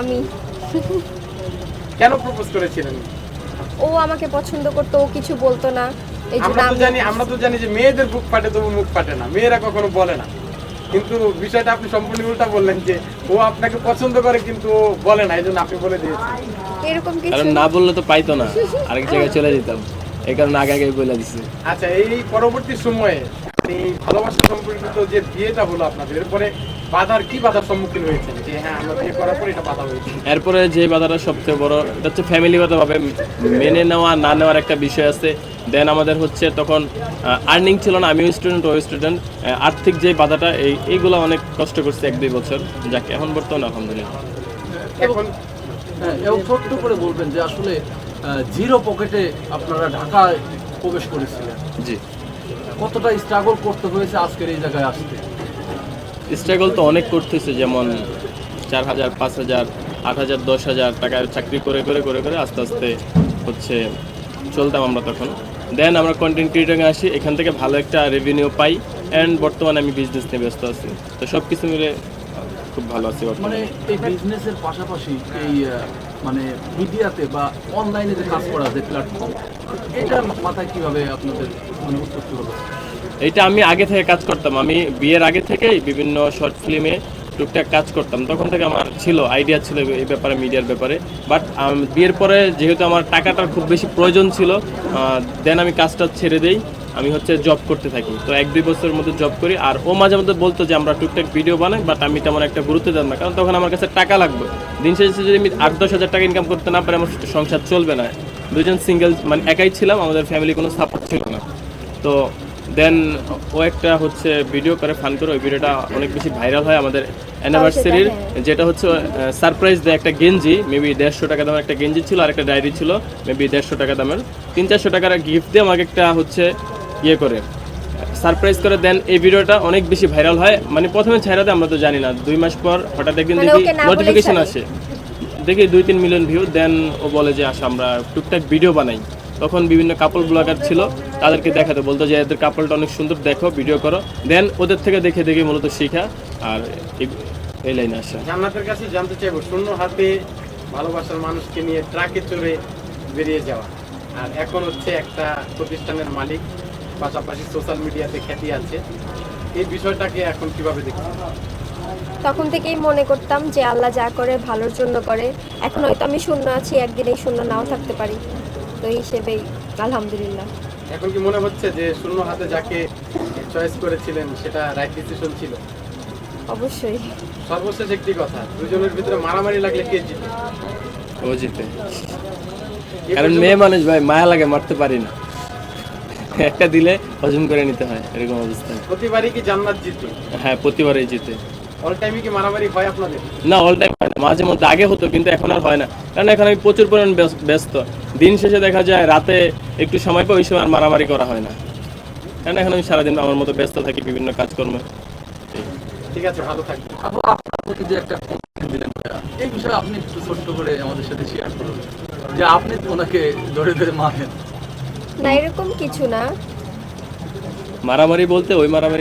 আমি। কেন প্রপোজ করেছিলেন? ও আমাকে পছন্দ করতো ও কিছু বলতো না। এই আমরা তো জানি আমরা তো জানি যে মেয়েদের বুক ফাটে তবু মুখ ফাটে না। মেয়েরা কখনো বলে না। কিন্তু বিষয়টা আপনি সম্পূর্ণ উল্টা বললেন যে ও আপনাকে পছন্দ করে কিন্তু ও বলে না। এই জন্য আপনি বলে দিয়েছেন। এরকম কিছু কারণ না বললে তো পাইতো না। আরেক জায়গায় চলে যেতাম। এই কারণে আগে আগে বলে দিছি। আচ্ছা এই পরবর্তী সময়ে আপনি ভালোবাসা সম্পর্কিত যে বিয়েটা হলো আপনাদের এরপরে বাধার কি বাধার সম্মুখীন হয়েছেন? যে হ্যাঁ আমরা বিয়ে করার পর এটা বাধা হয়েছে। এরপরে যে বাধাটা সবচেয়ে বড় এটা হচ্ছে ফ্যামিলিগতভাবে মেনে নেওয়া না নেওয়ার একটা বিষয় আছে। দেন আমাদের হচ্ছে তখন আর্নিং ছিল না আমিও স্টুডেন্ট ও স্টুডেন্ট আর্থিক যে বাধাটা এই এইগুলো অনেক কষ্ট করছে এক দুই বছর। যাকে এখন বর্তমানে আলহামদুলিল্লাহ। এখন হ্যাঁ, এবং ছোট্ট করে বলবেন যে আসলে জিরো পকেটে আপনারা ঢাকায় প্রবেশ করেছিলেন। জি। কতটা স্ট্রাগল করতে হয়েছে আজকের এই জায়গায় আসতে? স্ট্রাগল তো অনেক করতেছে যেমন চার হাজার পাঁচ হাজার আট হাজার দশ হাজার টাকার চাকরি করে করে করে করে আস্তে আস্তে হচ্ছে চলতাম আমরা তখন। দেন আমরা কন্টেন্ট ক্রিয়েটারে আসি এখান থেকে ভালো একটা রেভিনিউ পাই অ্যান্ড বর্তমানে আমি বিজনেস নিয়ে ব্যস্ত আছি। তো সব কিছু মিলে খুব ভালো আছি মানে এই বিজনেসের পাশাপাশি এই মানে মিডিয়াতে বা অনলাইনে যে কাজ করা যে প্ল্যাটফর্ম এটার মাথায় কীভাবে আপনাদের মানে উৎপত্তি হলো? এইটা আমি আগে থেকে কাজ করতাম। আমি বিয়ের আগে থেকেই বিভিন্ন শর্ট ফিল্মে টুকটাক কাজ করতাম। তখন থেকে আমার ছিল আইডিয়া ছিল এই ব্যাপারে মিডিয়ার ব্যাপারে। বাট বিয়ের পরে যেহেতু আমার টাকাটার খুব বেশি প্রয়োজন ছিল দেন আমি কাজটা ছেড়ে দেই। আমি হচ্ছে জব করতে থাকি। তো এক দুই বছরের মধ্যে জব করি। আর ও মাঝে মধ্যে বলতো যে, আমরা টুকটাক ভিডিও বানাই বাট আমি তেমন একটা গুরুত্ব দিতাম না। কারণ তখন আমার কাছে টাকা লাগবে। দিন শেষে যদি আমি আট দশ হাজার টাকা ইনকাম করতে না পারি, আমার সংসার চলবে না। দুজন সিঙ্গেল মানে একাই ছিলাম আমাদের ফ্যামিলি কোনো সাপোর্ট ছিল না। তো দেন ও একটা হচ্ছে ভিডিও করে ফান করে ওই ভিডিওটা অনেক বেশি ভাইরাল হয় আমাদের অ্যানিভার্সারির যেটা হচ্ছে সারপ্রাইজ দেয় একটা গেঞ্জি মেবি দেড়শো টাকা দামের একটা গেঞ্জি ছিল আর একটা ডায়েরি ছিল মেবি দেড়শো টাকা দামের। তিন চারশো টাকার গিফট দিয়ে আমাকে একটা হচ্ছে ইয়ে করে। সারপ্রাইজ করে দেন এই ভিডিওটা অনেক বেশি ভাইরাল হয়। মানে প্রথমে ছাইরাতে আমরা তো জানি না। দুই মাস পর হঠাৎ একদিন মানে দেখি নোটিফিকেশন আসে। দেখি দুই তিন মিলিয়ন ভিউ দেন ও বলে যে আসো আমরা টুকটাক ভিডিও বানাই। তখন বিভিন্ন কাপল ব্লগার ছিল, তাদেরকে দেখাতে বলতো যে, এদের কাপলটা অনেক সুন্দর, দেখো ভিডিও করো। দেন ওদের থেকে দেখে দেখে মূলত শেখা, আর এই- এই লাইনে আসা। জান্নাতের কাছে জানতে চাইব, শূন্য হাতে ভালোবাসার মানুষকে নিয়ে ট্রাকে চড়ে বেরিয়ে যাওয়া। আর এখন হচ্ছে একটা প্রতিষ্ঠানের মালিক, পাশাপাশি সোশ্যাল মিডিয়াতে খ্যাতি আছে। এই বিষয়টাকে এখন কীভাবে দেখছেন তখন থেকেই মনে করতাম যে আল্লাহ যা করে ভালোর জন্য করে। এখন হয়তো আমি শূন্য আছি একদিন এই শূন্য নাও থাকতে পারি। তো এই হিসেবেই আলহামদুলিল্লাহ। এখন কি মনে হচ্ছে যে শূন্য হাতে যাকে চয়েস করেছিলেন সেটা রাইট ডিসিশন ছিল? অবশ্যই। সর্বশেষ একটি কথা দুজনের ভিতরে মারামারি লাগলে কে জিতে? ও জিতে। কারণ মেয়ে মানুষ ভাই মায়া লাগে মারতে পারি না। একটা দিলে হজম করে নিতে হয় এরকম অবস্থা। প্রতিবারই কি জান্নাত জিতে হ্যাঁ প্রতিবারই জিতে। অল টাইমে কি মারামারি হয় আপনাদের? না অল টাইম হয় না। মাঝে মধ্যে আগে হতো কিন্তু এখন আর হয় না। কারণ এখন আমি প্রচুর পরিমাণ ব্যস্ত। দিন শেষে দেখা যায় রাতে একটু সময় পাই ওই সময় আর মারামারি করা হয় না। কারণ এখন আমি সারাদিন আমার মতো ব্যস্ত থাকি বিভিন্ন কাজকর্মে। ঠিক আছে ভালো থাকবেন। আপু যে একটা দিলেন এই বিষয়ে আপনি একটু ছোট্ট করে আমাদের সাথে শেয়ার করুন। যে আপনি ওনাকে ধরে ধরে মারেন। না এরকম কিছু না। মারামারি বলতে ওই মারামারি